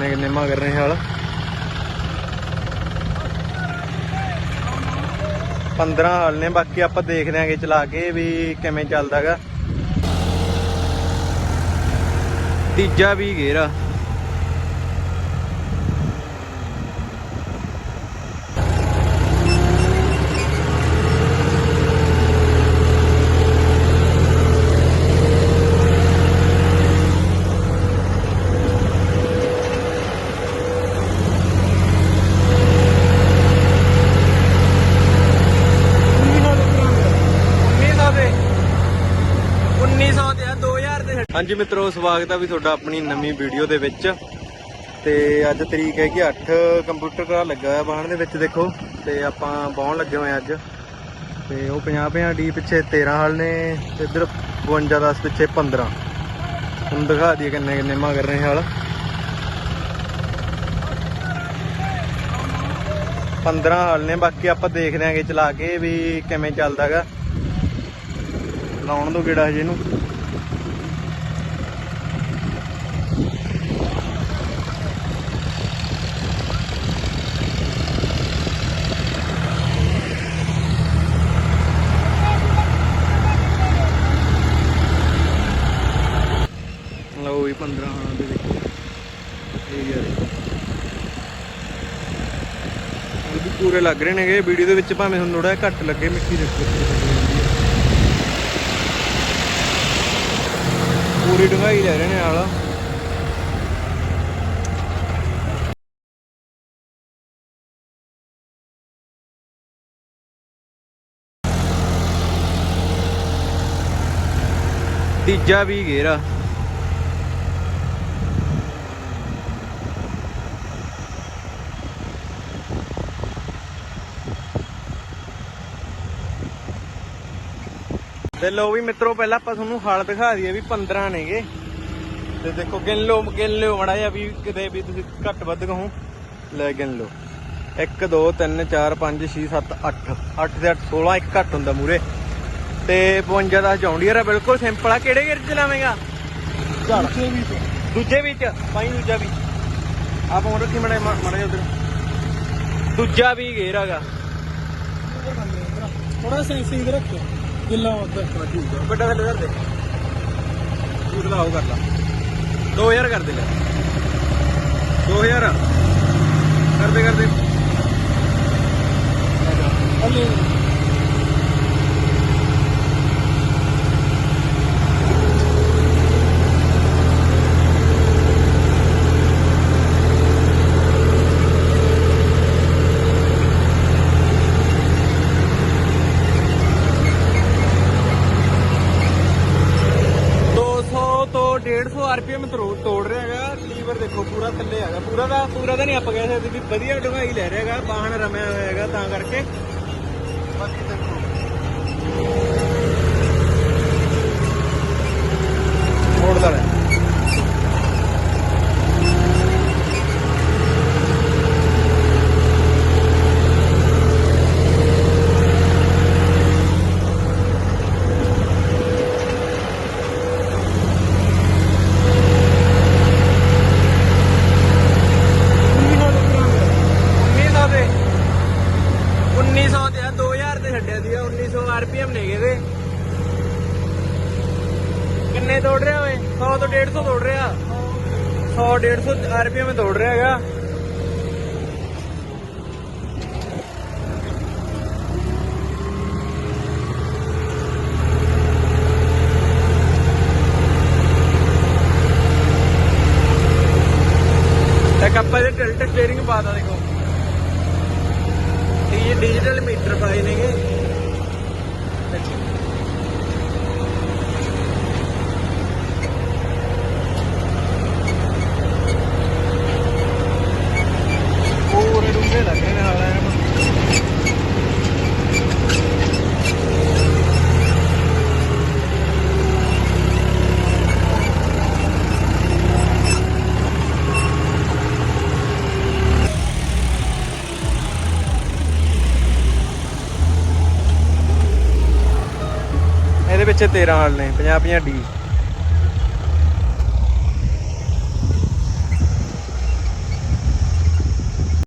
ਕਿੰਨੇ ਕਿੰਨੇ ਮਗਰ ਨੇ ਹਾਲ 15 ਹਾਲ ਨੇ, ਬਾਕੀ ਆਪਾਂ ਦੇਖਦੇ ਆਂਗੇ ਚਲਾ ਕੇ ਵੀ ਕਿਵੇਂ ਚੱਲਦਾਗਾ ਤੀਜਾ ਵੀ ਗੇਰਾ ਹਾਂਜੀ ਮਿੱਤਰੋ, ਸਵਾਗਤ ਹੈ ਵੀ ਤੁਹਾਡਾ ਆਪਣੀ ਨਵੀਂ ਵੀਡੀਓ ਦੇ ਵਿੱਚ। ਤੇ ਅੱਜ ਤਰੀਕ ਹੈ ਕਿ 8 ਕੰਪਿਊਟਰ ਕਰਾ ਲੱਗਾ ਹੋਇਆ ਬਾਹਣ ਦੇ ਵਿੱਚ, ਦੇਖੋ। ਤੇ ਆਪਾਂ ਬਾਹਣ ਲੱਗੇ ਹੋਏ ਅੱਜ। ਤੇ ਉਹ 50 50 ਡੀ ਪਿੱਛੇ 13 ਹਾਲ ਨੇ, ਤੇ ਇਧਰ 52 10 ਪਿੱਛੇ 15 ਹੁਣ ਦਿਖਾ ਦਈਏ ਕਿੰਨੇ ਕਿੰਨੇ ਮਗਰ ਨੇ ਹਾਲ। 15 ਹਾਲ ਨੇ, ਬਾਕੀ ਆਪਾਂ ਦੇਖਦੇ ਆਂਗੇ ਚਲਾ ਕੇ ਵੀ ਕਿਵੇਂ ਚੱਲਦਾਗਾ ਲਾਉਣ ਦੋ ਗੇੜਾ ਹਜੇ ਇਹਨੂੰ ਲਓ ਵੀ 15 ਹਾਂ ਦੇ ਦੇਖੋ ਇਹ ਯਾਰ ਵੀ ਪੂਰੇ ਲੱਗ ਰਹੇ ਨੇਗੇ। ਵੀਡੀਓ ਦੇ ਵਿੱਚ ਭਾਵੇਂ ਹੁਣ ਥੋੜਾ ਘੱਟ ਲੱਗੇ, ਮਿੱਟੀ ਦੇਖੋ ਪੂਰੀ ਡੂੰਘਾਈ ਲੈ ਰਹੇ ਨੇ ਆਲਾ। ਤੀਜਾ ਵੀ ਗੇਰਾ ਤੇ ਲੋ ਵੀ ਮਿੱਤਰੋ ਪਹਿਲਾਂ ਆਪਾਂ ਤੁਹਾਨੂੰ ਹਾਲ ਦਿਖਾ ਦਈਏ ਵੀ 15 ਨੇਗੇ। ਤੇ ਦੇਖੋ ਗਿਣ ਲਓ ਗਿਣ ਲਿਓ ਮੜਾ ਜਿਹਾ ਵੀ ਕਿਤੇ ਵੀ ਤੁਸੀਂ ਘੱਟ ਵੱਧ ਕਹੋ। ਲੈ ਗਿਣ ਲਓ। 1 2 3 4 5 6 7 8 8 ਤੇ 8 16 ਇੱਕ ਘੱਟ ਹੁੰਦਾ ਮੂਰੇ। ਤੇ 52 ਦਾ ਜੌਂਡੀਅਰ ਆ ਬਿਲਕੁਲ ਸਿੰਪਲ ਆ। ਕਿਹੜੇ ਗੇਰ ਚ ਲਾਵੇਂਗਾ? ਦੂਜੇ ਵਿੱਚ ਪਾਈ ਦੂਜਾ ਵੀ। ਆਪ ਹੁਣ ਰੱਖੀ ਮੜਾ ਮੜਾ ਉਧਰ। ਦੂਜਾ ਵੀ ਗੇਰ ਹੈਗਾ। ਥੋੜਾ ਸੈਂਸਿੰਗ ਰੱਖੋ ਗਿੱਲਾ ਹੁੰਦਾ ਵੱਡਾ ਥੱਲੇ ਕਰ ਦੇ। ਤੂੰ ਉਹ ਕਰ ਲਾ। 2000 ਕਰ ਦੇ ਲੈ। 2000 ਕਰਦੇ ਕਰਦੇ। ਹਲੇ ਦੋ ਸੌ ਤੋਂ 150 ਆਰਪੀਐਮ ਤੋੜ ਰਿਹਾ ਹੈਗਾ, ਲੀਵਰ ਦੇਖੋ ਪੂਰਾ ਥੱਲੇ ਹੈਗਾ। ਪੂਰਾ ਦਾ ਪੂਰਾ ਤਾਂ ਨਹੀਂ ਆਪਾਂ ਕਹਿ ਸਕਦੇ ਵੀ ਵਧੀਆ ਢਗਾਈ ਲੈ ਰਿਹਾ ਹੈਗਾ ਬਾਹਣ ਰਮਿਆ ਹੋਇਆ ਹੈਗਾ ਤਾਂ ਕਰਕੇ। ਬਾਕੀ ਦੇਖੋ। ਮੋੜਦਾ ਲੈ ਉੱਨੀ ਸੌ ਦੇ 1900 ਤੇ ਆ 2000 ਤੇ ਛੱਡਿਆ ਸੀ 1900 ਆਰਪੀਐਮ ਨੇ ਇਹਦੇ ਕਿੰਨੇ ਤੋੜ ਰਿਹਾ ਓਏ 100 ਤੋਂ 150 ਦੌੜ ਰਿਹਾ। 100 150 ਆਰਪੀਐਮ ਤੋੜ ਰਿਹਾ ਹੈਗਾ। ਇੱਕ ਆਪਾਂ ਇਹਦੇ ਟਿਲਟ ਸਟੀਅਰਿੰਗ ਪਾਤਾ ਦੇਖੋ। ਇਹ ਡਿਜੀਟਲ ਮੀਟਰ ਪਾਏ ਨੇਗੇ ਪੂਰੇ ਡੂੰਘੇ ਲੱਗ ਰਹੇ ਨੇ ਹਾਲ ਐਨ ਇਹਦੇ ਵਿੱਚ 13 ਹਾਲ ਨੇ 50 50 ਡੀ।